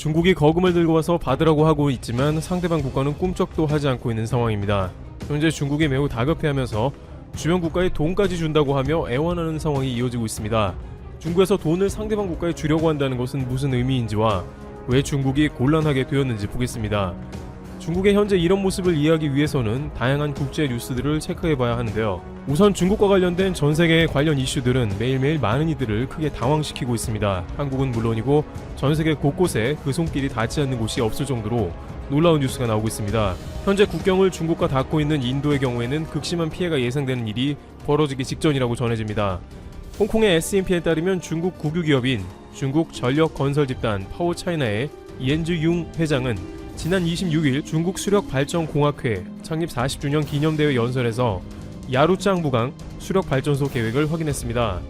중국이 거금을 들고 와서 받으라고 하고 있지만 상대방 국가는 꿈쩍도 하지 않고 있는 상황입니다. 현재 중국이 매우 다급해하면서 주변 국가에 돈까지 준다고 하며 애원하는 상황이 이어지고 있습니다. 중국에서 돈을 상대방 국가에 주려고 한다는 것은 무슨 의미인지와 왜 중국이 곤란하게 되었는지 보겠습니다. 중국의 현재 이런 모습을 이해하기 위해서는 다양한 국제 뉴스들을 체크해봐야 하는데요. 우선 중국과 관련된 전 세계의 관련 이슈들은 매일매일 많은 이들을 크게 당황시키고 있습니다. 한국은 물론이고 전 세계 곳곳에 그 손길이 닿지 않는 곳이 없을 정도로 놀라운 뉴스가 나오고 있습니다. 현재 국경을 중국과 닿고 있는 인도의 경우에는 극심한 피해가 예상되는 일이 벌어지기 직전이라고 전해집니다. 홍콩의 S&P에 따르면 중국 국유 기업인 중국 전력 건설 집단 파워차이나의 이엔즈 융 회장은 지난 26일 중국 수력 발전 공학회 창립 40주년 기념대회 연설에서 야루짱 부강 수력 발전소 계획을 확인했습니다.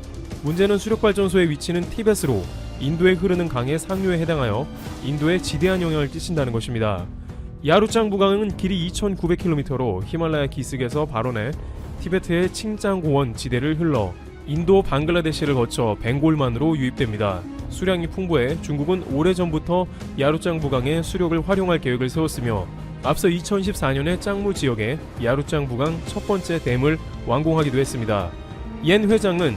문제는 수력 발전소의 위치는 티벳으로 인도에 흐르는 강의 상류에 해당하여 인도에 지대한 영향을 끼친다는 것입니다. 야루짱 부강은 길이 2,900km로 히말라야 기슭에서 발원해 티베트의 칭짱 고원 지대를 흘러 인도 방글라데시를 거쳐 벵골만으로 유입됩니다. 수량이 풍부해 중국은 오래전부터 야루짱 부강의 수력을 활용할 계획을 세웠으며 앞서 2014년에 짱무 지역에 야루짱 부강 첫 번째 댐을 완공하기도 했습니다. 옌 회장은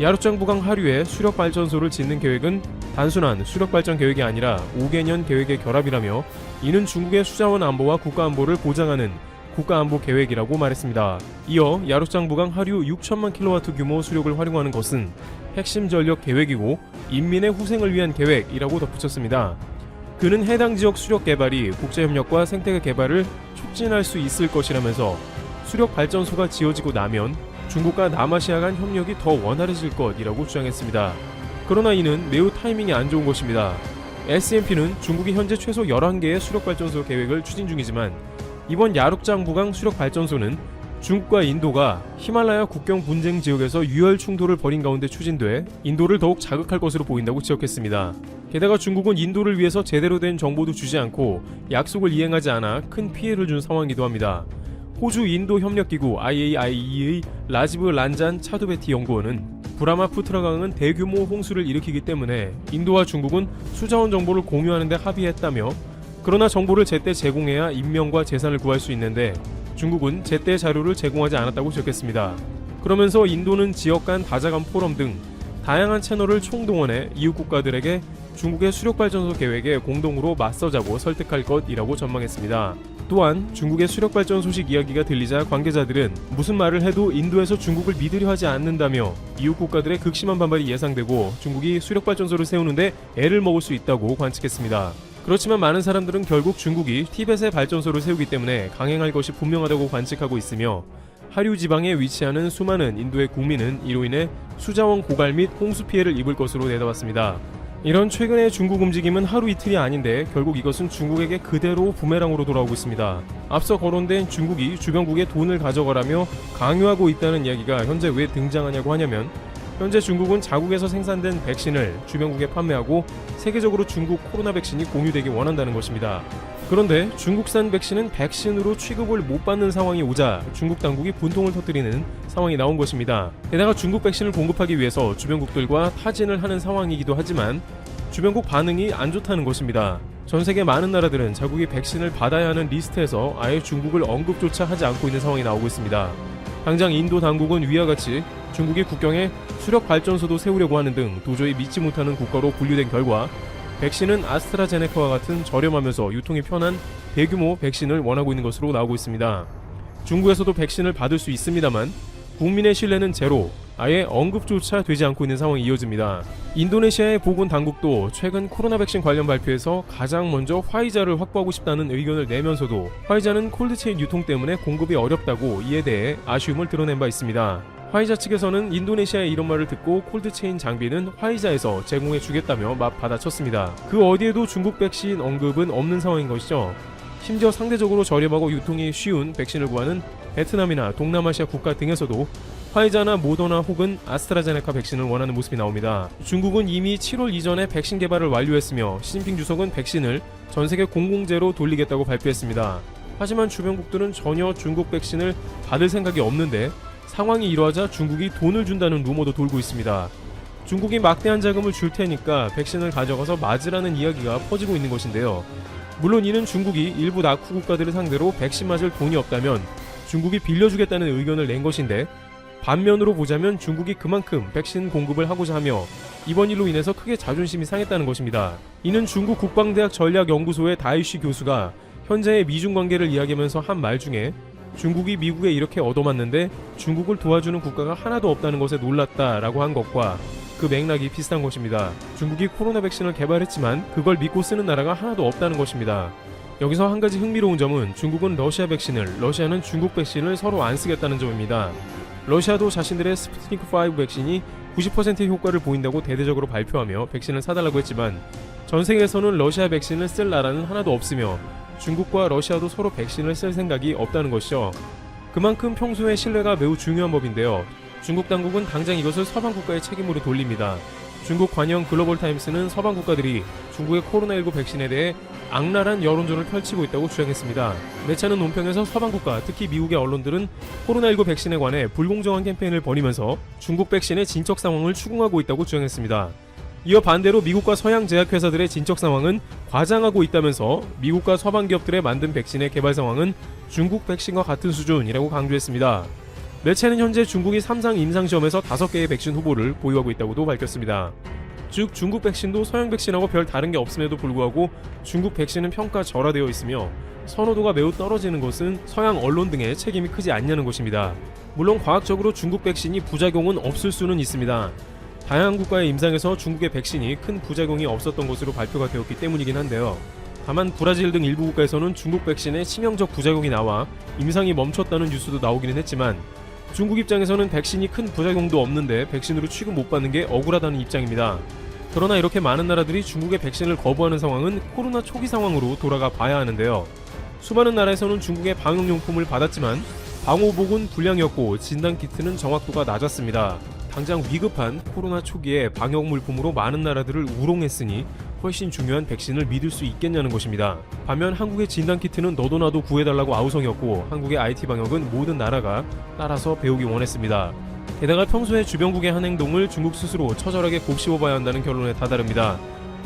야루짱 부강 하류에 수력 발전소를 짓는 계획은 단순한 수력 발전 계획이 아니라 5개년 계획의 결합이라며 이는 중국의 수자원 안보와 국가 안보를 보장하는 국가안보 계획이라고 말했습니다. 이어 야루짱 부강 하류 6천만 킬로와트 규모 수력을 활용하는 것은 핵심 전력 계획이고 인민의 후생을 위한 계획이라고 덧붙였습니다. 그는 해당 지역 수력 개발이 국제 협력과 생태계 개발을 촉진할 수 있을 것이라면서 수력 발전소가 지어지고 나면 중국과 남아시아 간 협력이 더 원활해질 것이라고 주장했습니다. 그러나 이는 매우 타이밍이 안 좋은 것입니다. S&P는 중국이 현재 최소 11개의 수력 발전소 계획을 추진 중이지만 이번 야룩장 부강 수력 발전소는 중국과 인도가 히말라야 국경 분쟁 지역에서 유혈 충돌을 벌인 가운데 추진돼 인도를 더욱 자극할 것으로 보인다고 지적했습니다. 게다가 중국은 인도를 위해서 제대로 된 정보도 주지 않고 약속을 이행하지 않아 큰 피해를 준 상황이기도 합니다. 호주 인도 협력기구 IAIE의 라지브 란잔 차두베티 연구원은 브라마 푸트라강은 대규모 홍수를 일으키기 때문에 인도와 중국은 수자원 정보를 공유하는 데 합의했다며 그러나 정보를 제때 제공해야 인명과 재산을 구할 수 있는데 중국은 제때 자료를 제공하지 않았다고 지적했습니다. 그러면서 인도는 지역 간 다자간 포럼 등 다양한 채널을 총동원해 이웃 국가들에게 중국의 수력 발전소 계획에 공동으로 맞서자고 설득할 것이라고 전망했습니다. 또한 중국의 수력 발전 소식 이야기가 들리자 관계자들은 무슨 말을 해도 인도에서 중국을 믿으려 하지 않는다며 이웃 국가들의 극심한 반발이 예상되고 중국이 수력 발전소를 세우는데 애를 먹을 수 있다고 관측했습니다. 그렇지만 많은 사람들은 결국 중국이 티벳에 발전소를 세우기 때문에 강행할 것이 분명하다고 관측하고 있으며 하류 지방에 위치하는 수많은 인도의 국민은 이로 인해 수자원 고갈 및 홍수 피해를 입을 것으로 내다봤습니다. 이런 최근의 중국 움직임은 하루 이틀이 아닌데 결국 이것은 중국에게 그대로 부메랑으로 돌아오고 있습니다. 앞서 거론된 중국이 주변국에 돈을 가져가라며 강요하고 있다는 이야기가 현재 왜 등장하냐고 하냐면 현재 중국은 자국에서 생산된 백신을 주변국에 판매하고 세계적으로 중국 코로나 백신이 공유되기 원한다는 것입니다. 그런데 중국산 백신은 백신으로 취급을 못 받는 상황이 오자 중국 당국이 분통을 터뜨리는 상황이 나온 것입니다. 게다가 중국 백신을 공급하기 위해서 주변국들과 타진을 하는 상황이기도 하지만 주변국 반응이 안 좋다는 것입니다. 전 세계 많은 나라들은 자국이 백신을 받아야 하는 리스트에서 아예 중국을 언급조차 하지 않고 있는 상황이 나오고 있습니다. 당장 인도 당국은 위와 같이 중국이 국경에 수력 발전소도 세우려고 하는 등 도저히 믿지 못하는 국가로 분류된 결과 백신은 아스트라제네카와 같은 저렴하면서 유통이 편한 대규모 백신을 원하고 있는 것으로 나오고 있습니다. 중국에서도 백신을 받을 수 있습니다만 국민의 신뢰는 제로, 아예 언급조차 되지 않고 있는 상황이 이어집니다. 인도네시아의 보건 당국도 최근 코로나 백신 관련 발표에서 가장 먼저 화이자를 확보하고 싶다는 의견을 내면서도 화이자는 콜드체인 유통 때문에 공급이 어렵다고 이에 대해 아쉬움을 드러낸 바 있습니다. 화이자 측에서는 인도네시아의 이런 말을 듣고 콜드체인 장비는 화이자에서 제공해 주겠다며 맞 받아쳤습니다. 그 어디에도 중국 백신 언급은 없는 상황인 것이죠. 심지어 상대적으로 저렴하고 유통이 쉬운 백신을 구하는 베트남이나 동남아시아 국가 등에서도 화이자나 모더나 혹은 아스트라제네카 백신을 원하는 모습이 나옵니다. 중국은 이미 7월 이전에 백신 개발을 완료했으며 시진핑 주석은 백신을 전 세계 공공재로 돌리겠다고 발표했습니다. 하지만 주변국들은 전혀 중국 백신을 받을 생각이 없는데 상황이 이러하자 중국이 돈을 준다는 루머도 돌고 있습니다. 중국이 막대한 자금을 줄 테니까 백신을 가져가서 맞으라는 이야기가 퍼지고 있는 것인데요. 물론 이는 중국이 일부 낙후 국가들을 상대로 백신 맞을 돈이 없다면 중국이 빌려주겠다는 의견을 낸 것인데 반면으로 보자면 중국이 그만큼 백신 공급을 하고자 하며 이번 일로 인해서 크게 자존심이 상했다는 것입니다. 이는 중국 국방대학 전략연구소의 다이쉬 교수가 현재의 미중 관계를 이야기하면서 한 말 중에 중국이 미국에 이렇게 얻어맞는데 중국을 도와주는 국가가 하나도 없다는 것에 놀랐다라고 한 것과 그 맥락이 비슷한 것입니다. 중국이 코로나 백신을 개발했지만 그걸 믿고 쓰는 나라가 하나도 없다는 것입니다. 여기서 한 가지 흥미로운 점은 중국은 러시아 백신을, 러시아는 중국 백신을 서로 안 쓰겠다는 점입니다. 러시아도 자신들의 스푸트니크 5 백신이 90%의 효과를 보인다고 대대적으로 발표하며 백신을 사달라고 했지만 전 세계에서는 러시아 백신을 쓸 나라는 하나도 없으며 중국과 러시아도 서로 백신을 쓸 생각이 없다는 것이죠. 그만큼 평소에 신뢰가 매우 중요한 법인데요. 중국 당국은 당장 이것을 서방 국가의 책임으로 돌립니다. 중국 관영 글로벌 타임스는 서방 국가들이 중국의 코로나19 백신에 대해 악랄한 여론전을 펼치고 있다고 주장했습니다. 매차는 논평에서 서방 국가, 특히 미국의 언론들은 코로나19 백신에 관해 불공정한 캠페인을 벌이면서 중국 백신의 진척 상황을 추궁하고 있다고 주장했습니다. 이어 반대로 미국과 서양 제약회사들의 진척 상황은 과장하고 있다면서 미국과 서방 기업들의 만든 백신의 개발 상황은 중국 백신과 같은 수준이라고 강조했습니다. 매체는 현재 중국이 3상 임상시험에서 5개의 백신 후보를 보유하고 있다고도 밝혔습니다. 즉 중국 백신도 서양 백신하고 별 다른 게 없음에도 불구하고 중국 백신은 평가 절하되어 있으며 선호도가 매우 떨어지는 것은 서양 언론 등의 책임이 크지 않냐는 것입니다. 물론 과학적으로 중국 백신이 부작용은 없을 수는 있습니다. 다양한 국가의 임상에서 중국의 백신이 큰 부작용이 없었던 것으로 발표가 되었기 때문이긴 한데요. 다만 브라질 등 일부 국가에서는 중국 백신에 치명적 부작용이 나와 임상이 멈췄다는 뉴스도 나오기는 했지만 중국 입장에서는 백신이 큰 부작용도 없는데 백신으로 취급 못 받는 게 억울하다는 입장입니다. 그러나 이렇게 많은 나라들이 중국의 백신을 거부하는 상황은 코로나 초기 상황으로 돌아가 봐야 하는데요. 수많은 나라에서는 중국의 방역용품을 받았지만 방호복은 불량이었고 진단 키트는 정확도가 낮았습니다. 당장 위급한 코로나 초기에 방역 물품으로 많은 나라들을 우롱했으니 훨씬 중요한 백신을 믿을 수 있겠냐는 것입니다. 반면 한국의 진단 키트는 너도 나도 구해달라고 아우성이었고 한국의 IT 방역은 모든 나라가 따라서 배우기 원했습니다. 게다가 평소에 주변국의 한 행동을 중국 스스로 처절하게 곱씹어봐야 한다는 결론에 다다릅니다.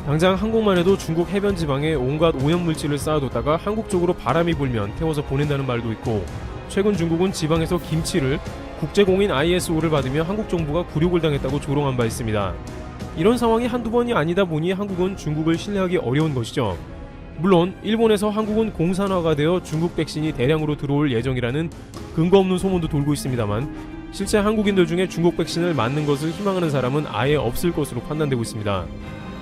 당장 한국만 해도 중국 해변 지방에 온갖 오염 물질을 쌓아뒀다가 한국 쪽으로 바람이 불면 태워서 보낸다는 말도 있고 최근 중국은 지방에서 김치를 국제공인 ISO를 받으며 한국 정부가 굴욕을 당했다고 조롱한 바 있습니다. 이런 상황이 한두 번이 아니다 보니 한국은 중국을 신뢰하기 어려운 것이죠. 물론 일본에서 한국은 공산화가 되어 중국 백신이 대량으로 들어올 예정이라는 근거 없는 소문도 돌고 있습니다만 실제 한국인들 중에 중국 백신을 맞는 것을 희망하는 사람은 아예 없을 것으로 판단되고 있습니다.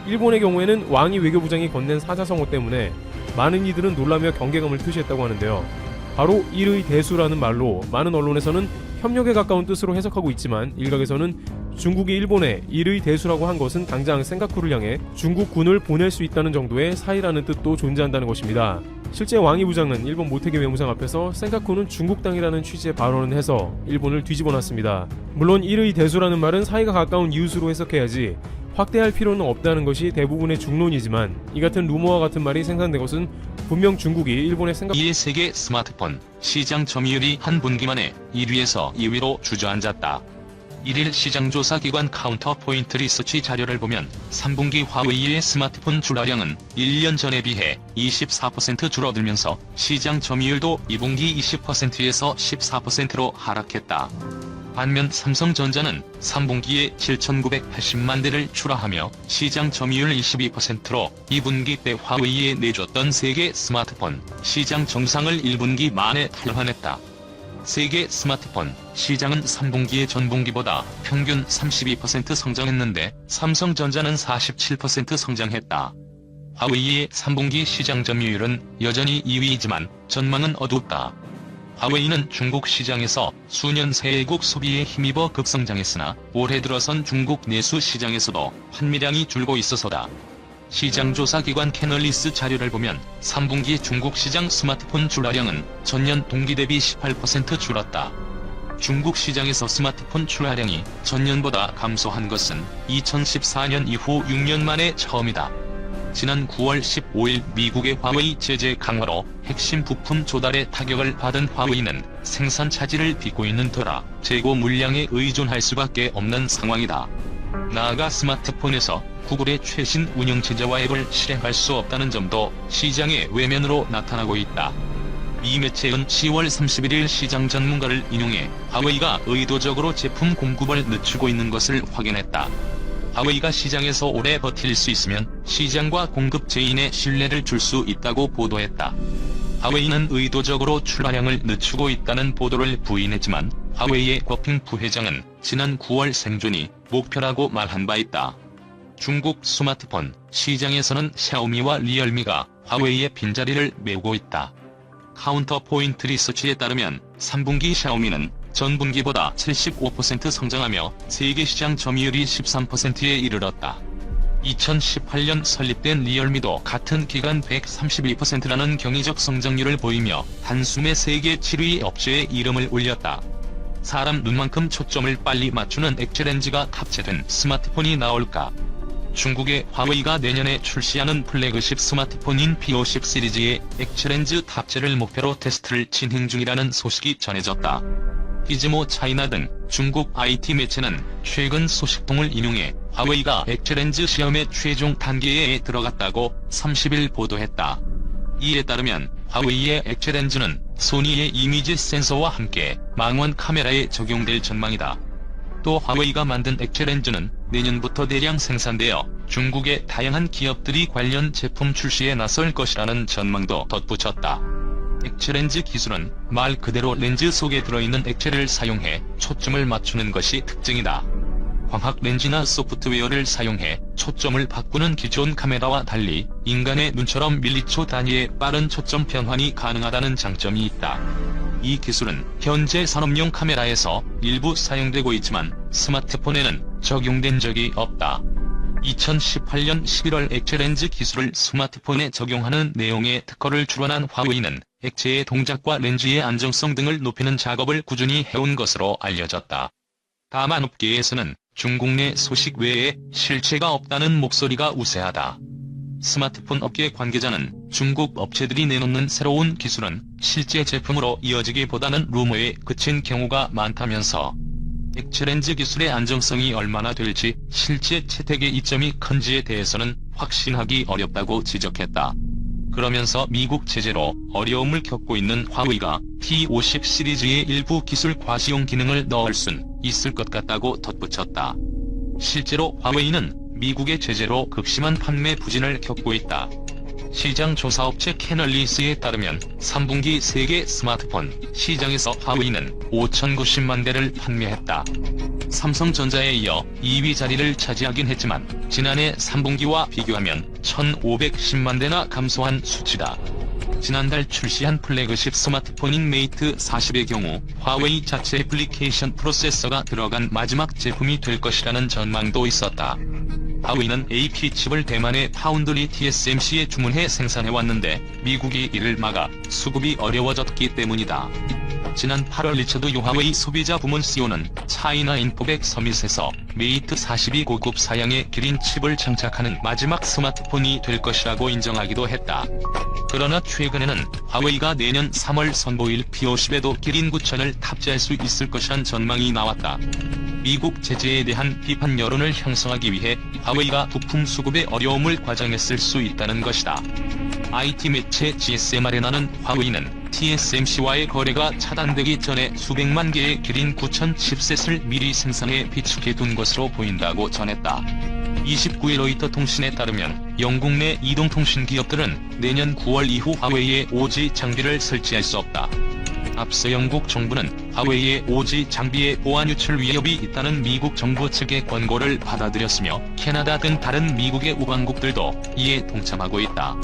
일본의 경우에는 왕이 외교부장이 건넨 사자성어 때문에 많은 이들은 놀라며 경계감을 표시했다고 하는데요. 바로 일의 대수라는 말로 많은 언론에서는 협력에 가까운 뜻으로 해석하고 있지만 일각에서는 중국이 일본에 일의 대수라고 한 것은 당장 생가쿠를 향해 중국 군을 보낼 수 있다는 정도의 사이라는 뜻도 존재한다는 것입니다. 실제 왕이 부장은 일본 모태기 외무상 앞에서 생가쿠는 중국 땅이라는 취지의 발언을 해서 일본을 뒤집어 놨습니다. 물론 일의 대수라는 말은 사이가 가까운 이웃으로 해석해야지 확대할 필요는 없다는 것이 대부분의 중론이지만 이 같은 루머와 같은 말이 생산된 것은 분명 중국이 일본의 생각 이에 세계 스마트폰 시장 점유율이 한 분기 만에 1위에서 2위로 주저앉았다. 1일 시장조사기관 카운터포인트 리서치 자료를 보면 3분기 화웨이의 스마트폰 출하량은 1년 전에 비해 24% 줄어들면서 시장 점유율도 2분기 20%에서 14%로 하락했다. 반면 삼성전자는 3분기에 7,980만 대를 출하하며 시장 점유율 22%로 2분기 때 화웨이에 내줬던 세계 스마트폰 시장 정상을 1분기 만에 탈환했다. 세계 스마트폰 시장은 3분기의 전분기보다 평균 32% 성장했는데 삼성전자는 47% 성장했다. 화웨이의 3분기 시장 점유율은 여전히 2위이지만 전망은 어둡다. 화웨이는 중국 시장에서 수년 새 외국 소비에 힘입어 급성장했으나 올해 들어선 중국 내수 시장에서도 판매량이 줄고 있어서다. 시장조사기관 캐널리스 자료를 보면 3분기 중국 시장 스마트폰 출하량은 전년 동기 대비 18% 줄었다. 중국 시장에서 스마트폰 출하량이 전년보다 감소한 것은 2014년 이후 6년 만에 처음이다. 지난 9월 15일 미국의 화웨이 제재 강화로 핵심 부품 조달에 타격을 받은 화웨이는 생산 차질을 빚고 있는 터라 재고 물량에 의존할 수밖에 없는 상황이다. 나아가 스마트폰에서 구글의 최신 운영체제와 앱을 실행할 수 없다는 점도 시장의 외면으로 나타나고 있다. 이 매체는 10월 31일 시장 전문가를 인용해 화웨이가 의도적으로 제품 공급을 늦추고 있는 것을 확인했다. 화웨이가 시장에서 오래 버틸 수 있으면 시장과 공급제인의 신뢰를 줄 수 있다고 보도했다. 화웨이는 의도적으로 출하량을 늦추고 있다는 보도를 부인했지만 화웨이의 거핑 부회장은 지난 9월 생존이 목표라고 말한 바 있다. 중국 스마트폰 시장에서는 샤오미와 리얼미가 화웨이의 빈자리를 메우고 있다. 카운터 포인트 리서치에 따르면 3분기 샤오미는 전 분기보다 75% 성장하며 세계 시장 점유율이 13%에 이르렀다. 2018년 설립된 리얼미도 같은 기간 132%라는 경이적 성장률을 보이며 단숨에 세계 7위 업체의 이름을 올렸다. 사람 눈만큼 초점을 빨리 맞추는 엑셀렌즈가 탑재된 스마트폰이 나올까? 중국의 화웨이가 내년에 출시하는 플래그십 스마트폰인 P50 시리즈의 엑셀렌즈 탑재를 목표로 테스트를 진행 중이라는 소식이 전해졌다. 기즈모 차이나 등 중국 IT 매체는 최근 소식통을 인용해 화웨이가 엑셀렌즈 시험의 최종 단계에 들어갔다고 30일 보도했다. 이에 따르면 화웨이의 엑셀렌즈는 소니의 이미지 센서와 함께 망원 카메라에 적용될 전망이다. 또 화웨이가 만든 엑셀렌즈는 내년부터 대량 생산되어 중국의 다양한 기업들이 관련 제품 출시에 나설 것이라는 전망도 덧붙였다. 엑셀렌즈 기술은 말 그대로 렌즈 속에 들어있는 액체를 사용해 초점을 맞추는 것이 특징이다. 광학 렌즈나 소프트웨어를 사용해 초점을 바꾸는 기존 카메라와 달리 인간의 눈처럼 밀리초 단위의 빠른 초점 변환이 가능하다는 장점이 있다. 이 기술은 현재 산업용 카메라에서 일부 사용되고 있지만 스마트폰에는 적용된 적이 없다. 2018년 11월 액체 렌즈 기술을 스마트폰에 적용하는 내용의 특허를 출원한 화웨이는 액체의 동작과 렌즈의 안정성 등을 높이는 작업을 꾸준히 해온 것으로 알려졌다. 다만 업계에서는 중국 내 소식 외에 실체가 없다는 목소리가 우세하다. 스마트폰 업계 관계자는 중국 업체들이 내놓는 새로운 기술은 실제 제품으로 이어지기보다는 루머에 그친 경우가 많다면서 엑셀렌즈 기술의 안정성이 얼마나 될지 실제 채택의 이점이 큰지에 대해서는 확신하기 어렵다고 지적했다. 그러면서 미국 제재로 어려움을 겪고 있는 화웨이가 T50 시리즈의 일부 기술 과시용 기능을 넣을 순 있을 것 같다고 덧붙였다. 실제로 화웨이는 미국의 제재로 극심한 판매 부진을 겪고 있다. 시장 조사업체 캐널리스에 따르면 3분기 세계 스마트폰 시장에서 화웨이는 5,090만 대를 판매했다. 삼성전자에 이어 2위 자리를 차지하긴 했지만 지난해 3분기와 비교하면 1,510만 대나 감소한 수치다. 지난달 출시한 플래그십 스마트폰인 메이트 40의 경우 화웨이 자체 애플리케이션 프로세서가 들어간 마지막 제품이 될 것이라는 전망도 있었다. 화웨이는 AP칩을 대만의 파운드리 TSMC에 주문해 생산해왔는데 미국이 이를 막아 수급이 어려워졌기 때문이다. 지난 8월 리처드 요화웨이 소비자 부문 CEO는 차이나 인포백 서밋에서 메이트 42 고급 사양의 기린 칩을 장착하는 마지막 스마트폰이 될 것이라고 인정하기도 했다. 그러나 최근에는 화웨이가 내년 3월 선보일 P50에도 기린 9000을 탑재할 수 있을 것이란 전망이 나왔다. 미국 제재에 대한 비판 여론을 형성하기 위해 화웨이가 부품 수급에 어려움을 과장했을 수 있다는 것이다. IT 매체 GSM 아레나는 화웨이는 TSMC와의 거래가 차단되기 전에 수백만 개의 기린 9000 칩셋을 미리 생산해 비축해 둔 것으로 보인다고 전했다. 29일 로이터 통신에 따르면 영국 내 이동통신 기업들은 내년 9월 이후 화웨이에 5G 장비를 설치할 수 없다. 앞서 영국 정부는 화웨이의 5G 장비의 보안 유출 위협이 있다는 미국 정부 측의 권고를 받아들였으며 캐나다 등 다른 미국의 우방국들도 이에 동참하고 있다.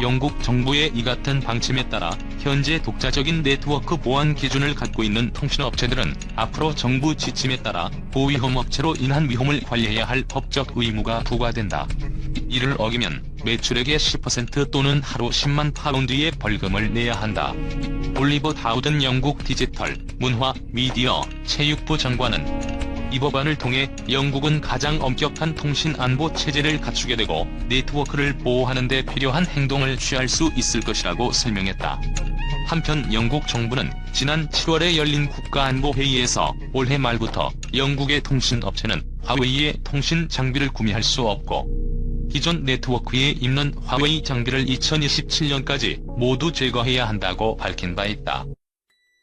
영국 정부의 이 같은 방침에 따라 현재 독자적인 네트워크 보안 기준을 갖고 있는 통신업체들은 앞으로 정부 지침에 따라 고위험 업체로 인한 위험을 관리해야 할 법적 의무가 부과된다. 이를 어기면 매출액의 10% 또는 하루 10만 파운드의 벌금을 내야 한다. 올리버 다우든 영국 디지털, 문화, 미디어, 체육부 장관은 이 법안을 통해 영국은 가장 엄격한 통신 안보 체제를 갖추게 되고 네트워크를 보호하는 데 필요한 행동을 취할 수 있을 것이라고 설명했다. 한편 영국 정부는 지난 7월에 열린 국가안보회의에서 올해 말부터 영국의 통신업체는 화웨이의 통신 장비를 구매할 수 없고 기존 네트워크에 있는 화웨이 장비를 2027년까지 모두 제거해야 한다고 밝힌 바 있다.